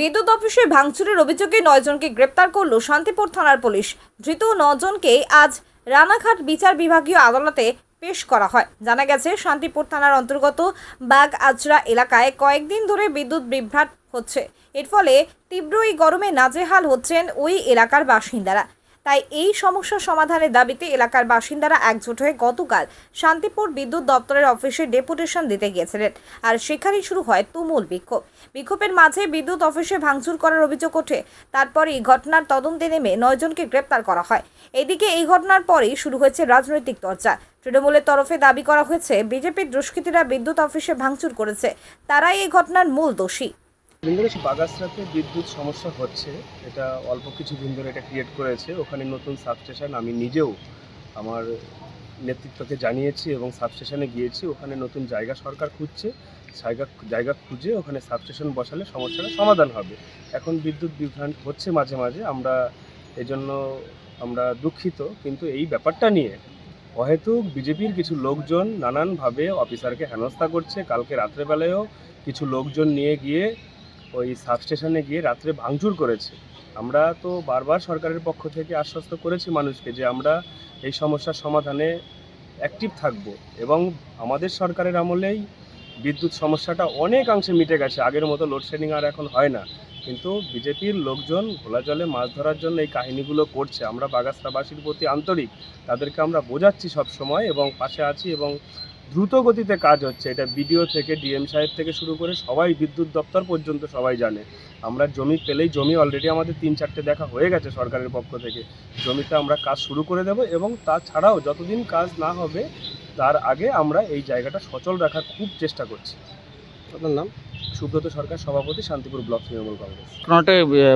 বিদ্যুৎ অফিসে ভাঙচুরের অভিযোগে নয়জনকে গ্রেপ্তার করল শান্তিপুর থানার পুলিশ। ধৃত নজনকে আজ রানাঘাট বিচার বিভাগীয় আদালতে পেশ করা হয়। জানা গেছে, শান্তিপুর থানার অন্তর্গত বাগ আজরা এলাকায় কয়েকদিন ধরে বিদ্যুৎ বিভ্রাট হচ্ছে। এর ফলে তীব্র এই গরমে নাজেহাল হচ্ছেন ওই এলাকার বাসিন্দারা। তাই এই সমস্যা সমাধানের দাবিতে এলাকার বাসিন্দারা একজোট হয়ে গতকাল শান্তিপুর বিদ্যুৎ দপ্তরের অফিসে ডেপুটেশন দিতে গিয়েছিলেন। আর সেখানেই শুরু হয় তুমুল বিক্ষোভ। বিক্ষোভের মাঝে বিদ্যুৎ অফিসে ভাঙচুর করার অভিযোগ ওঠে। তারপরেই ঘটনার তদন্তে নেমে নয়জনকে গ্রেপ্তার করা হয়। এদিকে এই ঘটনার পরেই শুরু হয়েছে রাজনৈতিক চর্চা। তৃণমূলের তরফে দাবি করা হয়েছে, বিজেপির দুষ্কৃতীরা বিদ্যুৎ অফিসে ভাঙচুর করেছে। তারাই এই ঘটনার মূল দোষী। ধরে বাগাসরাতে বিদ্যুৎ সমস্যা হচ্ছে। এটা অল্প কিছু দিন ধরে এটা ক্রিয়েট করেছে। ওখানে নতুন সাবস্টেশন আমি নিজেও আমার নেতৃত্বকে জানিয়েছি এবং সাবস্টেশনে গিয়েছি। ওখানে নতুন জায়গা সরকার খুঁজছে। জায়গা জায়গা খুঁজে ওখানে সাবস্টেশন বসালে সমস্যাটা সমাধান হবে। এখন বিদ্যুৎ বিভ্রান্ত হচ্ছে মাঝে মাঝে। আমরা এজন্য আমরা দুঃখিত। কিন্তু এই ব্যাপারটা নিয়ে অহেতুক বিজেপির কিছু লোকজন নানানভাবে অফিসারকে হেনস্থা করছে। কালকে রাত্রেবেলায়ও কিছু লোকজন নিয়ে গিয়ে ওই সাবস্টেশনে গিয়ে রাত্রে ভাঙচুর করেছে। আমরা তো বারবার সরকারের পক্ষ থেকে আশ্বস্ত করেছি মানুষকে যে আমরা এই সমস্যার সমাধানে অ্যাক্টিভ থাকব এবং আমাদের সরকারের আমলেই বিদ্যুৎ সমস্যাটা অনেকাংশে মিটে গেছে। আগের মতো লোডশেডিং আর এখন হয় না। কিন্তু বিজেপির লোকজন ঘোলা জলে মাছ ধরার জন্য এই কাহিনীগুলো করছে। আমরা বাগাসরাবাসীর প্রতি আন্তরিক। তাদেরকে আমরা বোঝাচ্ছি সব সময় এবং পাশে আছি এবং দ্রুত গতিতে কাজ হচ্ছে। এটা বিডিও থেকে ডিএম সাহেব থেকে শুরু করে সবাই বিদ্যুৎ দপ্তর পর্যন্ত সবাই জানে। আমরা জমি পেলেই জমি অলরেডি আমাদের তিন চারটে দেখা হয়ে গেছে সরকারের পক্ষ থেকে। জমিতে আমরা কাজ শুরু করে দেব এবং তাছাড়াও যতদিন কাজ না হবে তার আগে আমরা এই জায়গাটা সচল রাখার খুব চেষ্টা করছি। আপনার নাম? সুব্রত সরকার সভাপতি শান্তিপুর ব্লক তৃণমূল কংগ্রেস। ঘটনাটা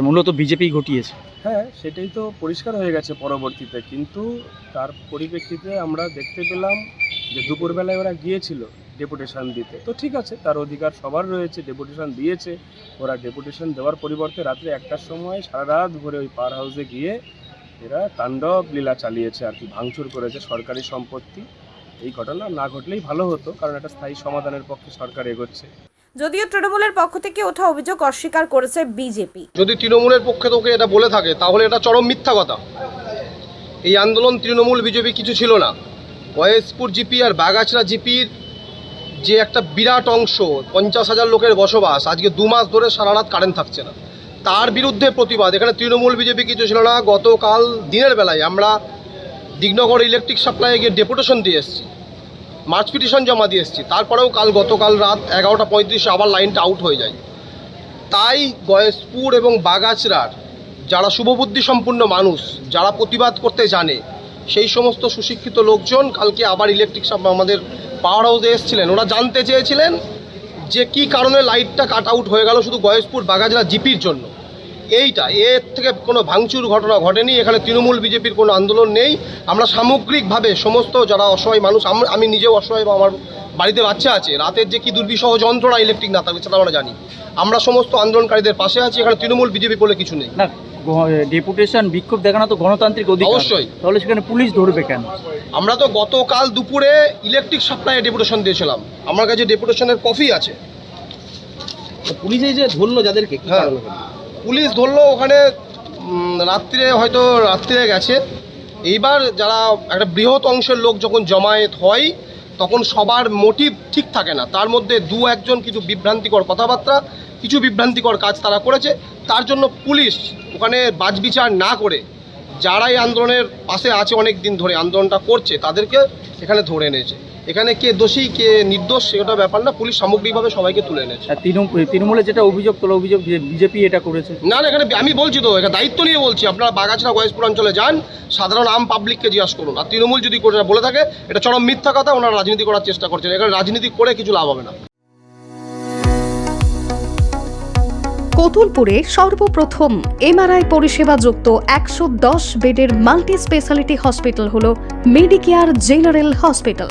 মূলত বিজেপি ঘটিয়েছে। হ্যাঁ সেটাই তো পরিষ্কার হয়ে গেছে পরবর্তীতে। কিন্তু তার পরিপ্রেক্ষিতে আমরা দেখতে পেলাম যে দুপুরবেলায় ওরা গিয়েছিল ডেপুটেশন দিতে। তো ঠিক আছে তার অধিকার সবার রয়েছে ডেপুটেশন দিয়েছে। ওরা ডেপুটেশন দেওয়ার পরিবর্তে রাত্রে একটার সময় সারা রাত ভরে ওই পার হাউসে গিয়ে এরা তাণ্ডব লীলা চালিয়েছে আর কি ভাঙচুর করেছে সরকারি সম্পত্তি। এই ঘটনা না ঘটলেই ভালো হতো কারণ একটা স্থায়ী সমাধানের পক্ষে সরকার এগোচ্ছে। যদিও তৃণমূলের পক্ষ থেকে ওঠা অভিযোগ অস্বীকার করেছে বিজেপি। যদি তৃণমূলের পক্ষে তোকে এটা বলে থাকে তাহলে এটা চরম মিথ্যা কথা। এই আন্দোলন তৃণমূল বিজেপি কিছু ছিল না। ওয়েসপুর জিপি আর বাগাছড়া জিপির যে একটা বিরাট অংশ, পঞ্চাশ হাজার লোকের বসবাস, আজকে দু মাস ধরে সারা রাত কারেন্ট থাকছে না। তার বিরুদ্ধে প্রতিবাদ। এখানে তৃণমূল, বিজেপি কিছু ছিল না। গতকাল দিনের বেলায় আমরা দিগনগর ইলেকট্রিক সাপ্লাইয়ে গিয়ে ডেপুটেশন দিয়ে এসেছি। মার্চ পিটিশন জমা দিয়ে এসেছি। তারপরেও কাল গতকাল রাত এগারোটা পঁয়ত্রিশে আবার লাইনটা আউট হয়ে যায়। তাই গয়েশপুর এবং বাগাছড়ার যারা শুভবুদ্ধি সম্পন্ন মানুষ, যারা প্রতিবাদ করতে জানে সেই সমস্ত সুশিক্ষিত লোকজন কালকে আবার ইলেকট্রিক আমাদের পাওয়ার হাউসে এসেছিলেন। ওরা জানতে চেয়েছিলেন যে কি কারণে লাইটটা কাট আউট হয়ে গেল শুধু গয়েশপুর বাগাছড়া জিপির জন্য। এইটা, এর থেকে কোনো ভাঙচুর ঘটনা ঘটেনি, এখানে তৃণমূল বিজেপির কোনো আন্দোলন নেই। আমরা সামগ্রিকভাবে সমস্ত যারা অসহায় মানুষ, আম- নিজেও অসহায় বা আমার বাড়িতে বাচ্চা আছে, রাতের যে কি দুর্বিষহ যন্ত্রণা ইলেকট্রিক না থাকবে সেটা আমরা জানি। আমরা সমস্ত আন্দোলনকারীদের পাশে আছি, এখানে তৃণমূল বিজেপি বলে কিছু নেই। ডেপুটেশন বিক্ষোভ দেখানো তো গণতান্ত্রিক অধিকার। অবশ্যই। তাহলে সেখানে পুলিশ ধরবে কেন? আমরা তো গতকাল দুপুরে ইলেকট্রিক সাপ্লাইয়ে ডেপুটেশন দিয়েছিলাম। আমার কাছে ডেপুটেশনের কপি আছে। পুলিশ এই যে ধরলো যাদেরকে হ্যাঁ। পুলিশ ধরলো ওখানে রাত্রিরে হয়তো রাত্রিরে গেছে। এইবার যারা একটা বৃহৎ অংশের লোক যখন জমায়েত হয় তখন সবার মোটিভ ঠিক থাকে না। তার মধ্যে দু একজন কিছু বিভ্রান্তিকর কথাবার্তা, কিছু বিভ্রান্তিকর কাজ তারা করেছে। তার জন্য পুলিশ ওখানে বাজবিচার না করে যারাই আন্দোলনের পাশে আছে অনেক দিন ধরে, আন্দোলনটা করছে, তাদেরকে এখানে ধরে এনেছে। এখানে কে দোষী কে নির্দোষ সেটা ব্যাপার না পুলিশ সামগ্রিকভাবে সবাইকে তুলে এনেছে। আর তৃণমূল তৃণমূলের যেটা অভিযোগ তোলা অভিযোগ যে বিজেপি এটা করেছে। না না এখানে আমি বলছি তো এখানে দায়িত্ব নিয়ে বলছি। আপনারা বাগাছড়া গয়েশপুর অঞ্চলে যান সাধারণ আম পাবলিককে জিজ্ঞাসা করুন। আর তৃণমূল যদি করে বলে থাকে এটা চরম মিথ্যা কথা ওনারা রাজনীতি করার চেষ্টা করছেন। এখানে রাজনীতি করে কিছু লাভ হবে না। কতুলপুরে সর্বপ্রথম এমআরআই পরিষেবা যুক্ত একশো দশ বেডের মাল্টি স্পেশালিটি হসপিটাল হল মেডিকেয়ার জেনারেল হসপিটাল